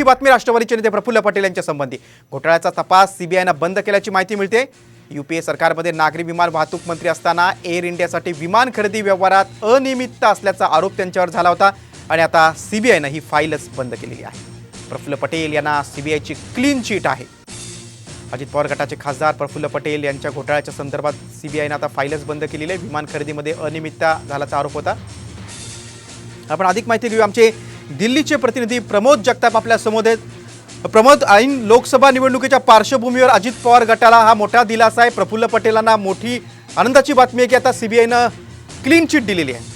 मोठी बातमी राष्ट्रवादीचे नेते प्रफुल्ल पटेल यांच्या संबंधी. घोटाळ्याचा तपास सीबीआयनं बंद केल्याची माहिती मिळते. युपीए सरकारमध्ये नागरी विमान वाहतूक मंत्री असताना एअर इंडियासाठी विमान खरेदी व्यवहारात अनियमितता असल्याचा आरोप त्यांच्यावर झाला होता आणि आता सीबीआयनं ही फाईलच बंद केलेली आहे. प्रफुल्ल पटेल यांना सीबीआयची क्लीन चीट आहे. अजित पवार गटाचे खासदार प्रफुल्ल पटेल यांच्या घोटाळ्याच्या संदर्भात सीबीआयनं आता फाईलच बंद केलेली आहे. विमान खरेदीमध्ये अनियमितता झाल्याचा आरोप होता. आपण अधिक माहिती घेऊ आमचे दिल्लीचे प्रतिनिधी प्रमोद जगताप आपल्यासमोर आहेत. प्रमोद ऐन लोकसभा निवडणुकीच्या पार्श्वभूमीवर अजित पवार गटाला हा मोठा दिलासा आहे. प्रफुल्ल पटेलांना मोठी आनंदाची बातमी आहे की आता सीबीआयनं क्लीन चिट दिलेली आहे.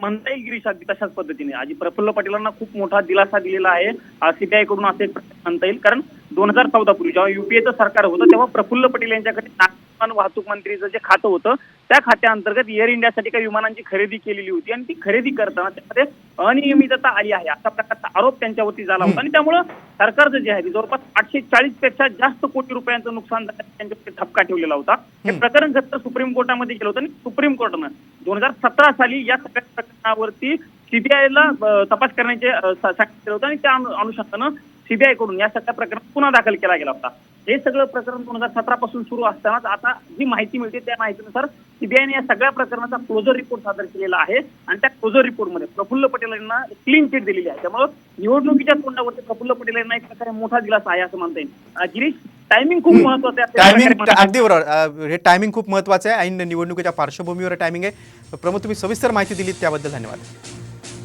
म्हणता येईल गिरीश अगदी तशाच पद्धतीने. आजी प्रफुल्ल पटेलांना खूप मोठा दिलासा दिलेला आहे. सीबीआयकडून असे म्हणता येईल. कारण दोन हजार चौदा पूर्वी जेव्हा युपीएचं सरकार होतं तेव्हा प्रफुल्ल पटेल यांच्याकडे नागरी विमान वाहतूक मंत्रीचं जे खातं होतं त्या खात्याअंतर्गत एअर इंडियासाठी काही विमानांची खरेदी केलेली होती आणि ती खरेदी करताना त्यामध्ये अनियमितता आली आहे. असा प्रकारचा आरोप त्यांच्यावरती झाला होता. आणि त्यामुळं सरकारचं जे आहे ते जवळपास आठशे चाळीसपेक्षा जास्त कोटी रुपयांचं नुकसान झालं त्यांच्यावरती ठपका ठेवलेला होता. हे प्रकरण खरं सुप्रीम कोर्टामध्ये गेलं होतं. आणि सुप्रीम कोर्टानं दोन हजार सतरा साली या सगळ्या प्रकरणावरती सीबीआयला तपास करण्याचे सांगितलं होतं. आणि त्या अनु- अनुषंगानं सीबीआयकडून या सगळ्या प्रकरणात पुन्हा दाखल केला गेला होता. हे सगळं प्रकरण दोन हजार सतरा पासून सुरू असतानाच आता जी माहिती मिळते त्या माहितीनुसार सीबीआयने या सगळ्या प्रकरणाचा क्लोजर रिपोर्ट सादर केलेला आहे आणि त्या क्लोजर रिपोर्टमध्ये प्रफुल्ल पटेल यांना क्लीन चिट दिलेली आहे. त्यामुळे निवडणुकीच्या तोंडावरती प्रफुल्ल पटेल यांना एक प्रकारे मोठा दिलासा आहे असं म्हणता येईल. गिरीश टायमिंग खूप महत्वाचं आहे. टायमिंग अगदी बरोबर. हे टायमिंग खूप महत्वाचं आहे आणि निवडणुकीच्या पार्श्वभूमीवर टायमिंग आहे. प्रमुख तुम्ही सविस्तर माहिती दिली त्याबद्दल धन्यवाद.